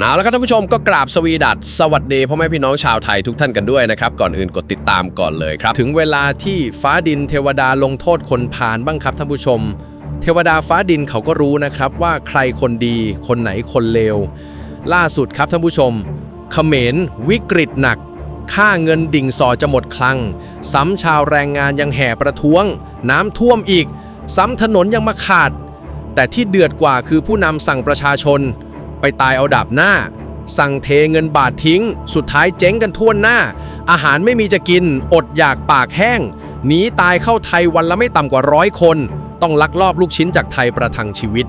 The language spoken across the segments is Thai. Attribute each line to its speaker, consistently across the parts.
Speaker 1: เอาละครับท่านผู้ชมก็กราบสวีดัสสวัสดีพ่อแม่พี่น้องชาวไทยทุกท่านกันด้วยนะครับก่อนอื่นกดติดตามก่อนเลยครับ ถึงเวลาที่ฟ้าดินเทวดาลงโทษคนพาลบ้างครับท่านผู้ชม เทวดาฟ้าดินเขาก็รู้นะครับว่าใครคนดี คนไหนคนเลวล่าสุดครับท่านผู้ชม เขมรวิกฤตหนัก ค่าเงินดิ่งสอจะหมดคลัง ซ้ำชาวแรงงานยังแห่ประท้วง น้ำท่วมอีก ซ้ำถนนยังมาขาด แต่ที่เดือดกว่าคือผู้นำสั่งประชาชน ไปตายเอาดับหน้า สั่งเทเงินบาททิ้ง สุดท้ายเจ๊งกันทั่วหน้า อาหารไม่มีจะกิน อดอยากปากแห้งหนีตายเข้าไทยวันละไม่ต่ำกว่าร้อยคน ต้องลักลอบลูกชิ้นจากไทยประทังชีวิต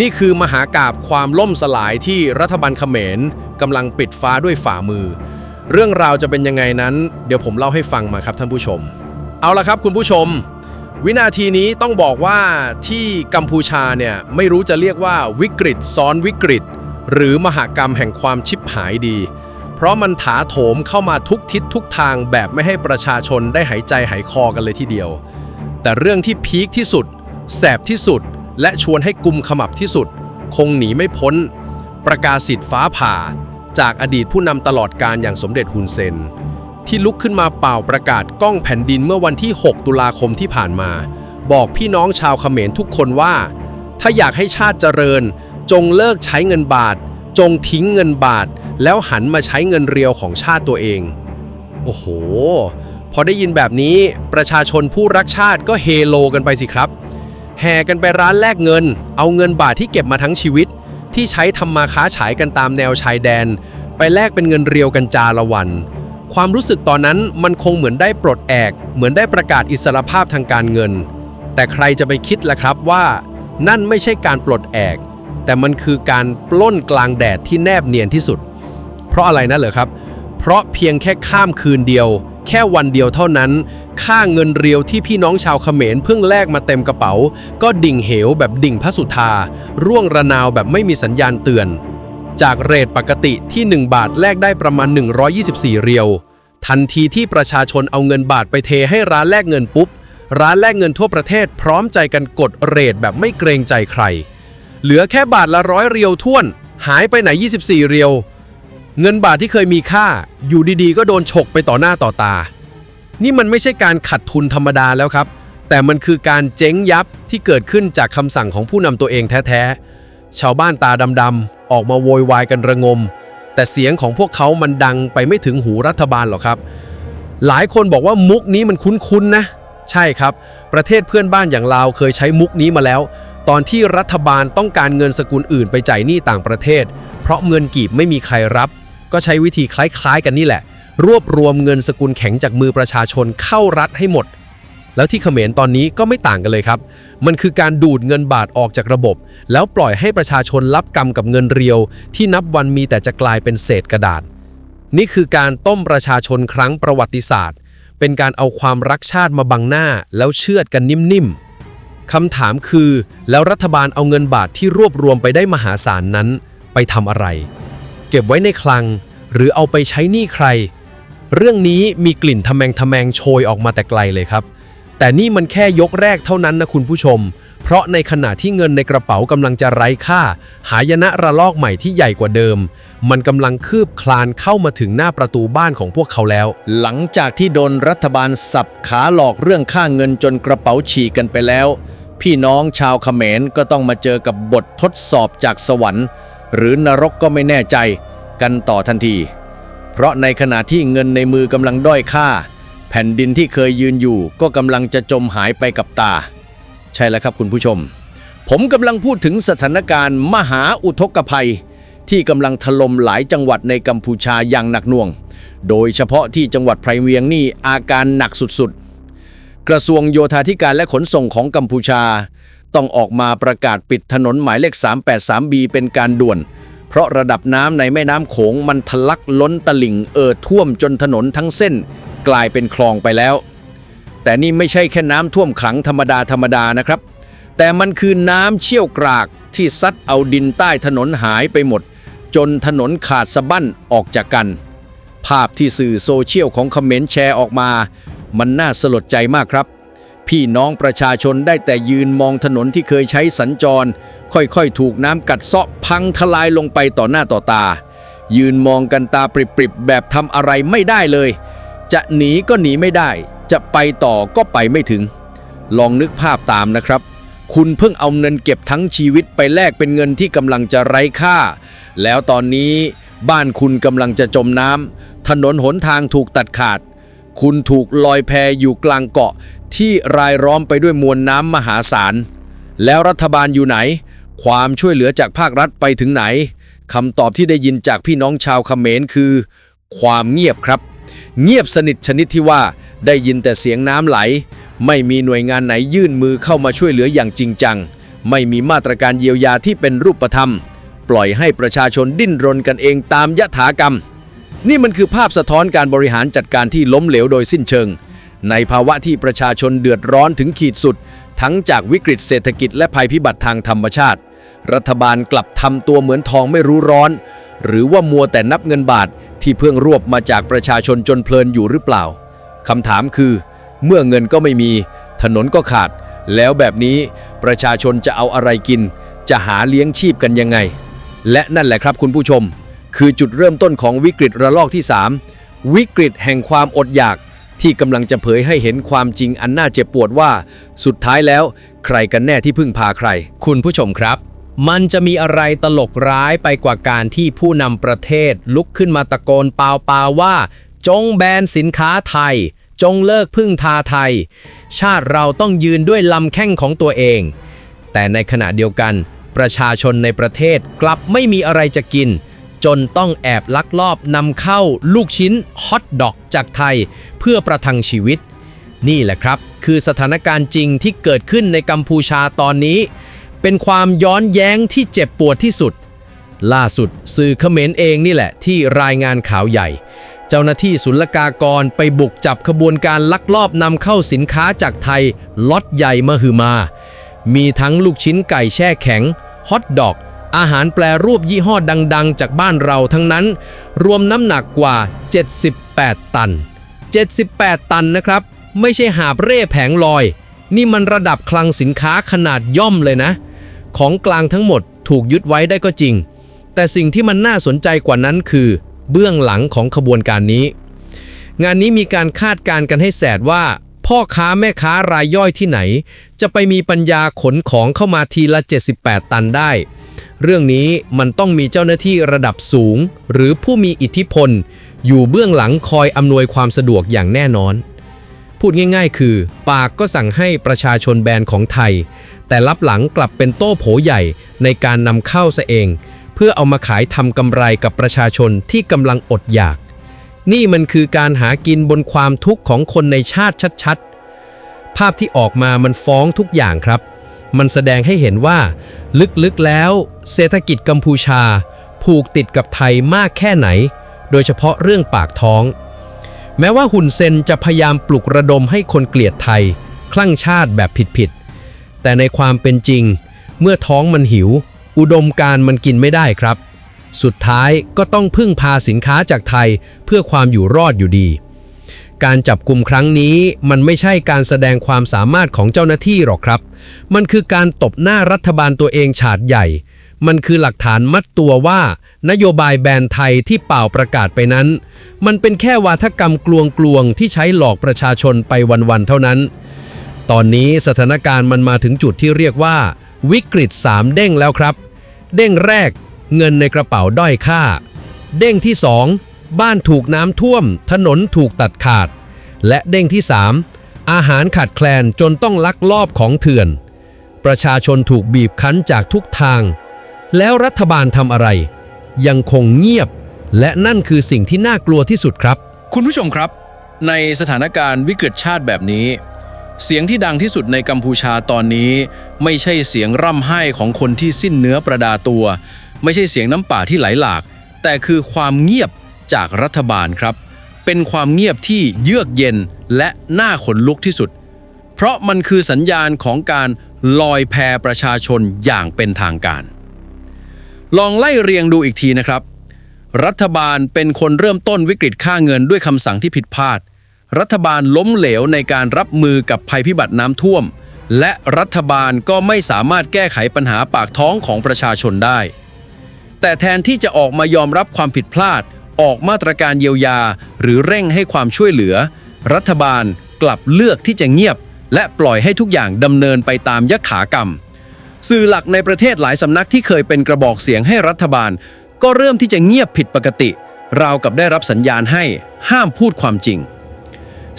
Speaker 1: นี่คือมหากาบความล่มสลายที่รัฐบาลเขมรกำลังปิดฟ้าด้วยฝ่ามือ เรื่องราวจะเป็นยังไงนั้น เดี๋ยวผมเล่าให้ฟังมาครับท่านผู้ชม เอาละครับคุณผู้ชม วินาทีนี้ต้องบอกว่าที่กัมพูชาเนี่ยไม่รู้จะเรียกว่าวิกฤตซ้อนวิกฤต หรือมหากรรมแห่งความชิบหายดี เพราะมันถาโถมเข้ามาทุกทิศทุกทางแบบไม่ให้ประชาชนได้หายใจหายคอกันเลยทีเดียว แต่เรื่องที่พีคที่สุด แสบที่สุด และชวนให้กุมขมับที่สุด คงหนีไม่พ้น ประกาศสิทธิ์ฟ้าผ่า จากอดีตผู้นำตลอดการอย่างสมเด็จฮุนเซน ที่ลุกขึ้นมาเป่าประกาศก้องแผ่นดินเมื่อวันที่ 6 ตุลาคมที่ผ่านมา บอกพี่น้องชาวเขมรทุกคนว่า ถ้าอยากให้ชาติเจริญ จงเลิกใช้เงินบาท จงทิ้งเงินบาท แล้วหันมาใช้เงินเรียวของชาติตัวเอง โอ้โห พอได้ยินแบบนี้ประชาชนผู้รักชาติก็เฮโลกันไปสิครับ แห่กันไปร้านแลกเงิน เอาเงินบาทที่เก็บมาทั้งชีวิต ที่ใช้ทำมาค้าฉายกันตามแนวชายแดน ไปแลกเป็นเงินเรียวกันจาละวัน ความรู้สึกตอนนั้นมันคงเหมือนได้ปลดแอก เหมือนได้ประกาศอิสรภาพทางการเงิน แต่ใครจะไปคิดล่ะครับว่า นั่นไม่ใช่การปลดแอก แต่มันคือการปล้นกลางแดดที่แนบเนียนที่สุด เพราะอะไรนะเหรอครับ เพราะเพียงแค่ข้ามคืนเดียว แค่วันเดียวเท่านั้น ค่าเงินเรียวที่พี่น้องชาวเขมรเพิ่งแลกมาเต็มกระเป๋า ก็ดิ่งเหวแบบดิ่งพระสุธา ร่วงระนาวแบบไม่มีสัญญาณเตือนจากเรทปกติที่ 1 บาทแลกได้ประมาณ 124 เรียว ทันทีที่ประชาชนเอาเงินบาทไปเทให้ร้านแลกเงินปุ๊บ ร้านแลกเงินทั่วประเทศพร้อมใจกันกดเรทแบบไม่เกรงใจใคร เหลือแค่บาทละร้อยเรียวท้วน หายไปไหน 24 เรียว เงินบาทที่เคยมีค่า อยู่ดีๆ ก็โดนฉกไปต่อหน้าต่อตา นี่มันไม่ใช่การขัดทุนธรรมดาแล้วครับ แต่มันคือการเจ๊งยับที่เกิดขึ้นจากคำสั่งของผู้นำตัวเองแท้ๆชาวบ้านตาดำๆออกมาโวยวายกันระงม แต่เสียงของพวกเขามันดังไปไม่ถึงหูรัฐบาลหรอกครับ หลายคนบอกว่ามุกนี้มันคุ้นๆนะ ใช่ครับ ประเทศเพื่อนบ้านอย่างลาวเคยใช้มุกนี้มาแล้ว ตอนที่รัฐบาลต้องการเงินสกุลอื่นไปจ่ายหนี้ต่างประเทศ เพราะเงินกีบไม่มีใครรับ ก็ใช้วิธีคล้ายๆกันนี่แหละ รวบรวมเงินสกุลแข็งจากมือประชาชนเข้ารัฐให้หมด แล้วที่เขมรตอนนี้ก็ไม่ต่างกันเลยครับ มันคือการดูดเงินบาทออกจากระบบ แล้วปล่อยให้ประชาชนรับกรรมกับเงินเรียว ที่นับวันมีแต่จะกลายเป็นเศษกระดาษ นี่คือการต้มประชาชนครั้งประวัติศาสตร์ เป็นการเอาความรักชาติมาบังหน้า แล้วเชือดกันนิ่มๆคำถามคือ แล้วรัฐบาลเอาเงินบาทที่รวบรวมไปได้มหาศาลนั้น ไปทำอะไร เก็บไว้ในคลัง หรือเอาไปใช้หนี้ใคร เรื่องนี้มีกลิ่นทะแมงทะแมงโชยออกมาแต่ไกลเลยครับ แต่นี่มันแค่ยกแรกเท่านั้นนะคุณผู้ชม เพราะในขณะที่เงินในกระเป๋ากำลังจะไร้ค่า หายนะระลอกใหม่ที่ใหญ่กว่าเดิม มันกำลังคืบคลานเข้ามาถึงหน้าประตูบ้านของพวกเขาแล้ว
Speaker 2: หลังจากที่โดนรัฐบาลสับขาหลอกเรื่องค่าเงินจนกระเป๋าฉีกกันไปแล้ว พี่น้องชาวเขมรก็ต้องมาเจอกับบททดสอบจากสวรรค์ หรือนรกก็ไม่แน่ใจ กันต่อทันที เพราะในขณะที่เงินในมือกำลังด้อยค่า แผ่นดินที่เคยยืนอยู่ก็กำลังจะจมหายไปกับตา ใช่แล้วครับคุณผู้ชม ผมกำลังพูดถึงสถานการณ์มหาอุทกภัย ที่กำลังถล่มหลายจังหวัดในกัมพูชาอย่างหนักหน่วง โดยเฉพาะที่จังหวัดไพรเวียงนี่อาการหนักสุดๆ กระทรวงโยธาธิการและขนส่งของกัมพูชา ต้องออกมาประกาศปิดถนนหมายเลข 383B เป็นการด่วน เพราะระดับน้ำในแม่น้ำโขงมันทะลักล้นตลิ่งเอ่อท่วมจนถนนทั้งเส้น กลายเป็นคลองไปแล้ว แต่นี่ไม่ใช่แค่น้ำท่วมขังธรรมดาธรรมดานะครับ แต่มันคือน้ำเชี่ยวกรากที่ซัดเอาดินใต้ถนนหายไปหมด จนถนนขาดสะบั้นออกจากกัน ภาพที่สื่อโซเชียลของคอมเมนต์แชร์ออกมา มันน่าสลดใจมากครับ พี่น้องประชาชนได้แต่ยืนมองถนนที่เคยใช้สัญจร ค่อยๆ ถูกน้ำกัดเซาะพังทลายลงไปต่อหน้าต่อตา ยืนมองกันตาปริบๆแบบทำอะไรไม่ได้เลย จะหนีก็หนีไม่ได้ จะไปต่อก็ไปไม่ถึง ลองนึกภาพตามนะครับ คุณเพิ่งเอาเงินเก็บทั้งชีวิตไปแลกเป็นเงินที่กำลังจะไร้ค่า แล้วตอนนี้บ้านคุณกำลังจะจมน้ำถนนหนทางถูกตัดขาด คุณถูกลอยแพอยู่กลางเกาะที่รายล้อมไปด้วยมวลน้ำมหาศาล แล้วรัฐบาลอยู่ไหน ความช่วยเหลือจากภาครัฐไปถึงไหนคำตอบที่ได้ยินจากพี่น้องชาวเขมรคือ ความเงียบครับ เงียบสนิทชนิดที่ว่าได้ยินแต่เสียงน้ำไหล ไม่มีหน่วยงานไหนยื่นมือเข้ามาช่วยเหลืออย่างจริงจัง ไม่มีมาตรการเยียวยาที่เป็นรูปธรรม ปล่อยให้ประชาชนดิ้นรนกันเองตามยถากรรม นี่มันคือภาพสะท้อนการบริหารจัดการที่ล้มเหลวโดยสิ้นเชิง ในภาวะที่ประชาชนเดือดร้อนถึงขีดสุด ทั้งจากวิกฤตเศรษฐกิจและภัยพิบัติทางธรรมชาติ รัฐบาลกลับทำตัวเหมือนทองไม่รู้ร้อน หรือว่ามัวแต่นับเงินบาทที่เพิ่งรวบมาจากประชาชนจนเพลินอยู่หรือเปล่าคำถามคือ เมื่อเงินก็ไม่มี ถนนก็ขาด แล้วแบบนี้ประชาชนจะเอาอะไรกิน จะหาเลี้ยงชีพกันยังไง และนั่นแหละครับคุณผู้ชม คือจุดเริ่มต้นของวิกฤตระลอกที่ 3 วิกฤตแห่งความอดอยากที่กำลังจะเผยให้เห็นความจริงอันน่าเจ็บปวดว่า สุดท้ายแล้ว ใครกันแน่ที่พึ่งพาใคร
Speaker 1: คุณผู้ชมครับ มันจะมีอะไรตลกร้ายไปกว่าการที่ผู้นำประเทศลุกขึ้นมาตะโกนเปล่าๆว่า จงแบนสินค้าไทย จงเลิกพึ่งพาไทย ชาติเราต้องยืนด้วยลำแข้งของตัวเอง แต่ในขณะเดียวกัน ประชาชนในประเทศกลับไม่มีอะไรจะกิน จนต้องแอบลักลอบนำเข้าลูกชิ้นฮอทดอกจากไทย เพื่อประทังชีวิต นี่แหละครับ คือสถานการณ์จริงที่เกิดขึ้นในกัมพูชาตอนนี้ เป็นความย้อนแย้งที่เจ็บปวดที่สุด ล่าสุดสื่อเขมรเองนี่แหละที่รายงานข่าวใหญ่ เจ้าหน้าที่ศุลกากรไปบุกจับขบวนการลักลอบนำเข้าสินค้าจากไทยล็อตใหญ่มหึมา มีทั้งลูกชิ้นไก่แช่แข็ง ฮอทดอก อาหารแปรรูปยี่ห้อดัง ๆ จากบ้านเราทั้งนั้น รวมน้ำหนักกว่า 78 ตัน 78 ตันนะครับ ไม่ใช่หาบเร่แผงลอย นี่มันระดับคลังสินค้าขนาดย่อมเลยนะ ของกลางทั้งหมดถูกยึดไว้ได้ก็จริง แต่สิ่งที่มันน่าสนใจกว่านั้นคือ เบื้องหลังของขบวนการนี้ งานนี้มีการคาดการณ์กันให้แสดว่า พ่อค้าแม่ค้ารายย่อยที่ไหน จะไปมีปัญญาขนของเข้ามาทีละ 78 ตันได้ เรื่องนี้มันต้องมีเจ้าหน้าที่ระดับสูง หรือผู้มีอิทธิพล อยู่เบื้องหลังคอยอำนวยความสะดวกอย่างแน่นอนพูดง่ายๆ คือ ปากก็สั่งให้ประชาชนแบนของไทย แต่รับหลังกลับเป็นโต้โผใหญ่ในการนำเข้าซะเอง เพื่อเอามาขายทำกำไรกับประชาชนที่กำลังอดอยาก นี่มันคือการหากินบนความทุกข์ของคนในชาติชัดๆ ภาพที่ออกมามันฟ้องทุกอย่างครับ มันแสดงให้เห็นว่า ลึกๆแล้ว เศรษฐกิจกัมพูชา ผูกติดกับไทยมากแค่ไหน โดยเฉพาะเรื่องปากท้อง แม้ว่าหุ่นเซนจะพยายามปลุกระดมให้คนเกลียดไทย คลั่งชาติแบบผิดๆ แต่ในความเป็นจริง เมื่อท้องมันหิว อุดมการมันกินไม่ได้ครับ สุดท้ายก็ต้องพึ่งพาสินค้าจากไทยเพื่อความอยู่รอดอยู่ดี การจับกลุ่มครั้งนี้มันไม่ใช่การแสดงความสามารถของเจ้าหน้าที่หรอกครับ มันคือการตบหน้ารัฐบาลตัวเองฉาดใหญ่ มันคือหลักฐานมัดตัวว่า นโยบายแบนไทยที่เป่าประกาศไปนั้น มันเป็นแค่วาทกรรมกลวงๆที่ใช้หลอกประชาชนไปวันๆเท่านั้น ตอนนี้สถานการณ์มันมาถึงจุดที่เรียกว่า วิกฤต 3 เด้งแล้วครับ เด้งแรก เงินในกระเป๋าด้อยค่า เด้งที่ 2 บ้านถูกน้ำท่วม ถนนถูกตัดขาด และเด้งที่ 3 อาหารขาดแคลนจนต้องลักลอบของเถื่อน ประชาชนถูกบีบคั้นจากทุกทาง แล้วรัฐบาลทำอะไร ยังคงเงียบ และนั่นคือสิ่งที่น่ากลัวที่สุดครับ
Speaker 3: คุณผู้ชมครับ ในสถานการณ์วิกฤตชาติแบบนี้ เสียงที่ดังที่สุดในกัมพูชาตอนนี้ ไม่ใช่เสียงร่ำไห้ของคนที่สิ้นเนื้อประดาตัว ไม่ใช่เสียงน้ำป่าที่ไหลหลาก แต่คือความเงียบจากรัฐบาลครับ เป็นความเงียบที่เยือกเย็นและน่าขนลุกที่สุด เพราะมันคือสัญญาณของการลอยแพประชาชนอย่างเป็นทางการ ลองไล่เรียงดูอีกทีนะครับ รัฐบาลเป็นคนเริ่มต้นวิกฤตค่าเงินด้วยคำสั่งที่ผิดพลาด รัฐบาลล้มเหลวในการรับมือกับภัยพิบัติน้ำท่วม และรัฐบาลก็ไม่สามารถแก้ไขปัญหาปากท้องของประชาชนได้ แต่แทนที่จะออกมายอมรับความผิดพลาด ออกมาตรการเยียวยา หรือเร่งให้ความช่วยเหลือ รัฐบาลกลับเลือกที่จะเงียบ และปล่อยให้ทุกอย่างดำเนินไปตามยถากรรม สื่อหลักในประเทศหลายสำนักที่เคยเป็นกระบอกเสียงให้รัฐบาล ก็เริ่มที่จะเงียบผิดปกติ ราวกับได้รับสัญญาณให้ห้ามพูดความจริง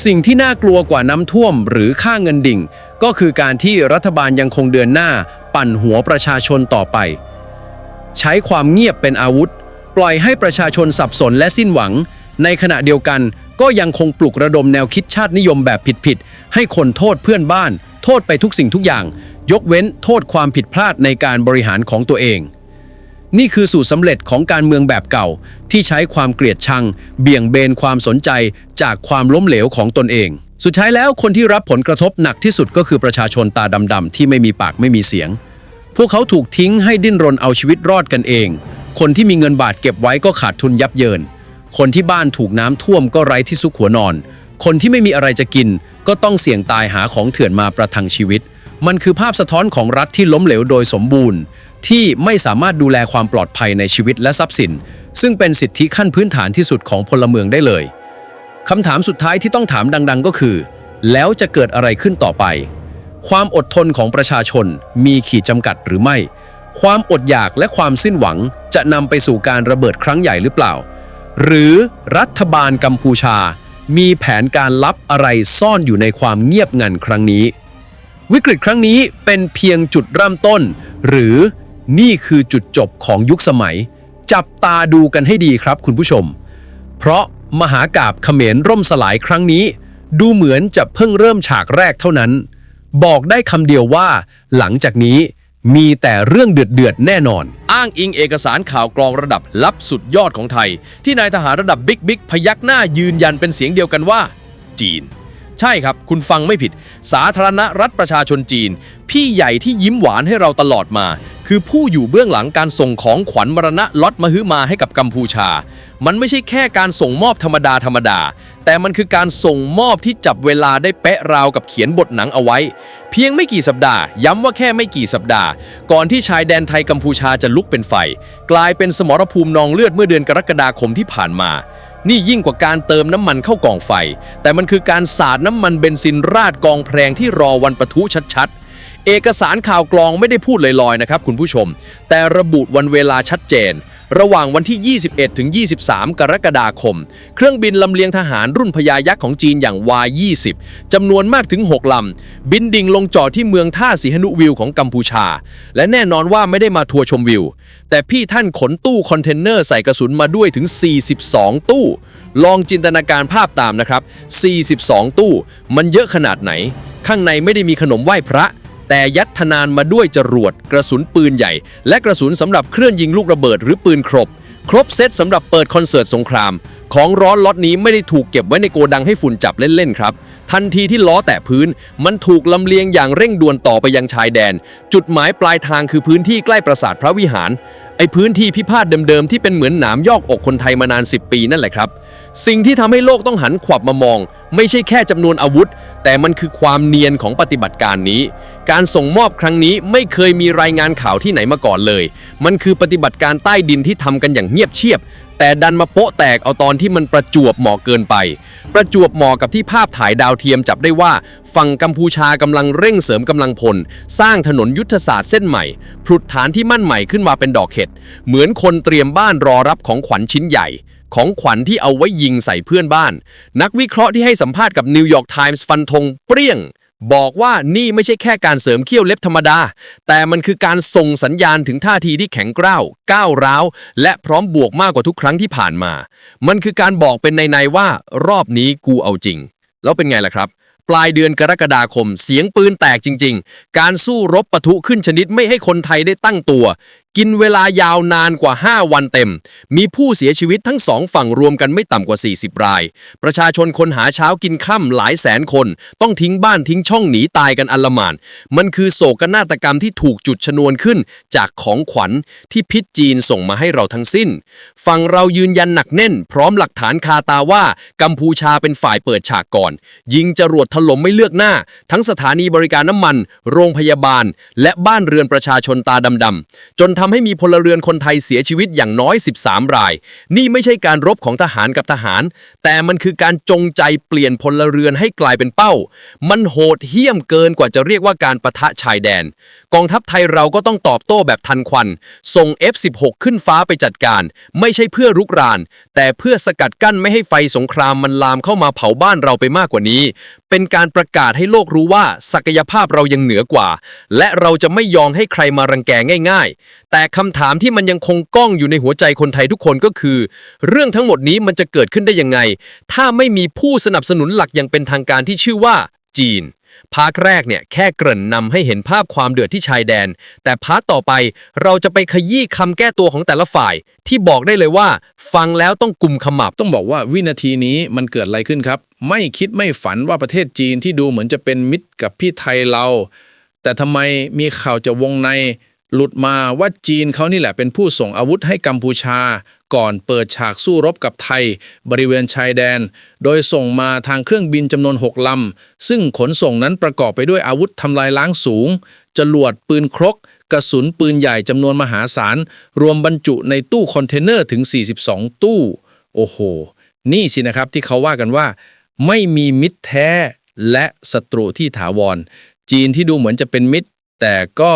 Speaker 3: สิ่งที่น่ากลัวกว่าน้ำท่วมหรือค่าเงินดิ่ง ก็คือการที่รัฐบาลยังคงเดินหน้า ปั่นหัวประชาชนต่อไป ใช้ความเงียบเป็นอาวุธ ปล่อยให้ประชาชนสับสนและสิ้นหวัง ในขณะเดียวกันก็ยังคงปลุกระดมแนวคิดชาตินิยมแบบผิดๆให้คนโทษเพื่อนบ้าน โทษไปทุกสิ่งทุกอย่าง ยกเว้นโทษความผิดพลาดในการบริหารของตัวเอง นี่คือสูตรสำเร็จของการเมืองแบบเก่า ที่ใช้ความเกลียดชัง เบี่ยงเบนความสนใจจากความล้มเหลวของตนเอง สุดท้ายแล้วคนที่รับผลกระทบหนักที่สุดก็คือประชาชนตาดำๆที่ไม่มีปากไม่มีเสียง พวกเขาถูกทิ้งให้ดิ้นรนเอาชีวิตรอดกันเอง คนที่มีเงินบาทเก็บไว้ก็ขาดทุนยับเยิน คนที่บ้านถูกน้ำท่วมก็ไร้ที่ซุกหัวนอน คนที่ไม่มีอะไรจะกิน ก็ต้องเสี่ยงตายหาของเถื่อนมาประทังชีวิต มันคือภาพสะท้อนของรัฐที่ล้มเหลวโดยสมบูรณ์ ที่ไม่สามารถดูแลความปลอดภัยในชีวิตและทรัพย์สิน ซึ่งเป็นสิทธิขั้นพื้นฐานที่สุดของพลเมืองได้เลยคำถามสุดท้ายที่ต้องถามดัง ๆ ก็คือ แล้วจะเกิดอะไรขึ้นต่อไป ความอดทนของประชาชนมีขีดจำกัดหรือไม่ ความอดอยากและความสิ้นหวังจะนำไปสู่การระเบิดครั้งใหญ่หรือเปล่า หรือรัฐบาลกัมพูชา มีแผนการลับอะไรซ่อนอยู่ในความเงียบงันครั้งนี้ วิกฤตครั้งนี้เป็นเพียงจุดเริ่มต้น หรือ นี่คือจุดจบของยุคสมัย จับตาดูกันให้ดีครับคุณผู้ชม เพราะมหากาบเขมรร่มสลายครั้งนี้ ดูเหมือนจะเพิ่งเริ่มฉากแรกเท่านั้น บอกได้คำเดียวว่า หลังจากนี้มีแต่เรื่องเดือดๆแน่นอน
Speaker 1: อ้างอิงเอกสารข่าวกรองระดับลับสุดยอดของไทย ที่นายทหารระดับบิ๊กบิ๊กพยักหน้ายืนยันเป็นเสียงเดียวกันว่า จีน ใช่ครับ คุณฟังไม่ผิด สาธารณรัฐประชาชนจีน พี่ใหญ่ที่ยิ้มหวานให้เราตลอดมาคือผู้อยู่เบื้องหลังการส่งของขวัญมรณะล็อตมหึมาให้กับกัมพูชา มันไม่ใช่แค่การส่งมอบธรรมดาธรรมดา แต่มันคือการส่งมอบที่จับเวลาได้เป๊ะราวกับเขียนบทหนังเอาไว้ เพียงไม่กี่สัปดาห์ ย้ำว่าแค่ไม่กี่สัปดาห์ ก่อนที่ชายแดนไทยกัมพูชาจะลุกเป็นไฟ กลายเป็นสมรภูมินองเลือดเมื่อเดือนกรกฎาคมที่ผ่านมานี่ยิ่งกว่าการเติมน้ำมันเข้ากองไฟ แต่มันคือการสาดน้ำมันเบนซินราดกองแพรงที่รอวันปะทุชัดๆ เอกสารข่าวกรองไม่ได้พูดลอยๆนะครับคุณผู้ชม แต่ระบุวันเวลาชัดเจน ระหว่างวันที่ 21 ถึง 23 กรกฎาคม เครื่องบินลำเลียงทหารรุ่นพญายักษ์ของจีนอย่าง Y20 จำนวนมากถึง 6 ลำ บินดิ่งลงจอดที่เมืองท่าสีหนุวิวของกัมพูชา และแน่นอนว่าไม่ได้มาทัวร์ชมวิว แต่พี่ท่านขนตู้คอนเทนเนอร์ใส่กระสุนมาด้วยถึง 42 ตู้ ลองจินตนาการภาพตามนะครับ 42 ตู้ มันเยอะขนาดไหน ข้างในไม่ได้มีขนมไหว้พระ แต่ยัดทนานมาด้วยจรวด กระสุนปืนใหญ่ และกระสุนสำหรับเคลื่อนยิงลูกระเบิดหรือปืนครบ ครบเซตสำหรับเปิดคอนเสิร์ตสงคราม ของร้อนล็อตนี้ไม่ได้ถูกเก็บไว้ในโกดังให้ฝุ่นจับเล่นๆครับทันทีที่ล้อแตะพื้น มันถูกลำเลียงอย่างเร่งด่วนต่อไปยังชายแดน จุดหมายปลายทางคือพื้นที่ใกล้ปราสาทพระวิหาร ไอพื้นที่พิพาทเดิมๆที่เป็นเหมือนหนามยอกอกคนไทยมานาน 10 ปีนั่นแหละครับ สิ่งที่ทำให้โลกต้องหันขวับมามอง ไม่ใช่แค่จำนวนอาวุธ แต่มันคือความเนียนของปฏิบัติการนี้ การส่งมอบครั้งนี้ไม่เคยมีรายงานข่าวที่ไหนมาก่อนเลย มันคือปฏิบัติการใต้ดินที่ทำกันอย่างเงียบเชียบ แต่ดันมาโปะแตกเอาตอนที่มันประจวบเหมาะเกินไป ประจวบเหมาะกับที่ภาพถ่ายดาวเทียมจับได้ว่าฝั่งกัมพูชากำลังเร่งเสริมกำลังพล สร้างถนนยุทธศาสตร์เส้นใหม่ผุดฐานที่มั่นใหม่ขึ้นมาเป็นดอกเห็ดเหมือนคนเตรียมบ้านรอรับของขวัญชิ้นใหญ่ ของขวัญที่เอาไว้ยิงใส่เพื่อนบ้าน นักวิเคราะห์ที่ให้สัมภาษณ์กับนิวยอร์กไทมส์ฟันธงเปรี้ยง บอกว่านี่ไม่ใช่แค่การเสริมเขี้ยวเล็บธรรมดา แต่มันคือการส่งสัญญาณถึงท่าทีที่แข็งกร้าวก้าวร้าว และพร้อมบวกมากกว่าทุกครั้งที่ผ่านมา มันคือการบอกเป็นในๆว่า รอบนี้กูเอาจริง แล้วเป็นไงล่ะครับปลายเดือนกรกฎาคม เสียงปืนแตกจริง ๆ การสู้รบปะทุขึ้นชนิดไม่ให้คนไทยได้ตั้งตัว กินเวลายาวนานกว่า 5 วันเต็ม มีผู้เสียชีวิตทั้งสองฝั่งรวมกันไม่ต่ำกว่า 40 ราย ประชาชนคนหาเช้ากินค่ำหลายแสนคน ต้องทิ้งบ้านทิ้งช่องหนีตายกันอลหมาน มันคือโศกนาฏกรรมที่ถูกจุดชนวนขึ้น จากของขวัญที่พิษจีนส่งมาให้เราทั้งสิ้น ฝั่งเรายืนยันหนักแน่น พร้อมหลักฐานคาตาว่า กัมพูชาเป็นฝ่ายเปิดฉากก่อน ยิงจรวดถล่มไม่เลือกหน้า ทั้งสถานีบริการน้ำมัน โรงพยาบาล และบ้านเรือนประชาชนตาดำๆจนททำให้มีพลเรือนคนไทยเสียชีวิตอย่างน้อย 13 ราย นี่ไม่ใช่การรบของทหารกับทหาร แต่มันคือการจงใจเปลี่ยนพลเรือนให้กลายเป็นเป้า มันโหดเหี้ยมเกินกว่าจะเรียกว่าการประทะชายแดน กองทัพไทยเราก็ต้องตอบโต้แบบทันควัน ส่ง F16 ขึ้นฟ้าไปจัดการ ไม่ใช่เพื่อรุกราน แต่เพื่อสกัดกั้นไม่ให้ไฟสงครามมันลามเข้ามาเผาบ้านเราไปมากกว่านี้ เป็นการประกาศให้โลกรู้ว่าศักยภาพเรายังเหนือกว่า และเราจะไม่ยอมให้ใครมารังแกง่าย ๆ แต่คำถามที่มันยังคงก้องอยู่ในหัวใจคนไทยทุกคนก็คือ เรื่องทั้งหมดนี้มันจะเกิดขึ้นได้ยังไง ถ้าไม่มีผู้สนับสนุนหลักอย่างเป็นทางการที่ชื่อว่า จีนพาร์ทแรกเนี่ยแค่เกริ่นนำให้เห็นภาพความเดือดที่ชายแดน แต่พาร์ทต่อไปเราจะไปขยี้คำแก้ตัวของแต่ละฝ่าย ที่บอกได้เลยว่า ฟังแล้วต้องกลุ่มขมับ
Speaker 3: ต้องบอกว่าวินาทีนี้มันเกิดอะไรขึ้นครับ ไม่คิดไม่ฝันว่าประเทศจีนที่ดูเหมือนจะเป็นมิตรกับพี่ไทยเรา แต่ทำไมมีข่าวจากวงใน หลุดมาว่าจีนเขานี่แหละเป็นผู้ส่งอาวุธให้กัมพูชา ก่อนเปิดฉากสู้รบกับไทย บริเวณชายแดน โดยส่งมาทางเครื่องบินจำนวน 6 ลำ ซึ่งขนส่งนั้นประกอบไปด้วยอาวุธทำลายล้างสูง จรวดปืนครก กระสุนปืนใหญ่จำนวนมหาศาล รวมบรรจุในตู้คอนเทนเนอร์ถึง 42 ตู้ โอ้โห นี่สินะครับที่เขาว่ากันว่า ไม่มีมิตรแท้และศัตรูที่ถาวร จีนที่ดูเหมือนจะเป็นมิตร แต่ก็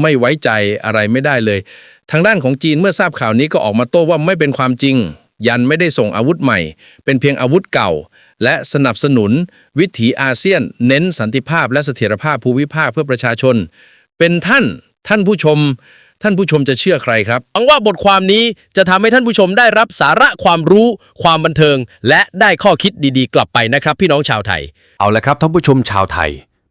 Speaker 3: ไม่ไว้ใจอะไรไม่ได้เลย ทางด้านของจีนเมื่อทราบข่าวนี้ก็ออกมาโต้ว่าไม่เป็นความจริง ยันไม่ได้ส่งอาวุธใหม่ เป็นเพียงอาวุธเก่า และสนับสนุน วิถีอาเซียน เน้นสันติภาพและเสถียรภาพภูมิภาคเพื่อประชาชน เป็นท่านท่านผู้ชม ท่านผู้ชมจะเชื่อใครครับ
Speaker 1: หวังว่าบทความนี้จะทำให้ท่านผู้ชมได้รับสาระความรู้ ความบันเทิง และได้ข้อคิดดีๆ กลับไปนะครับ พี่น้องชาวไทย
Speaker 4: เอาละครับท่านผู้ชมชาวไทย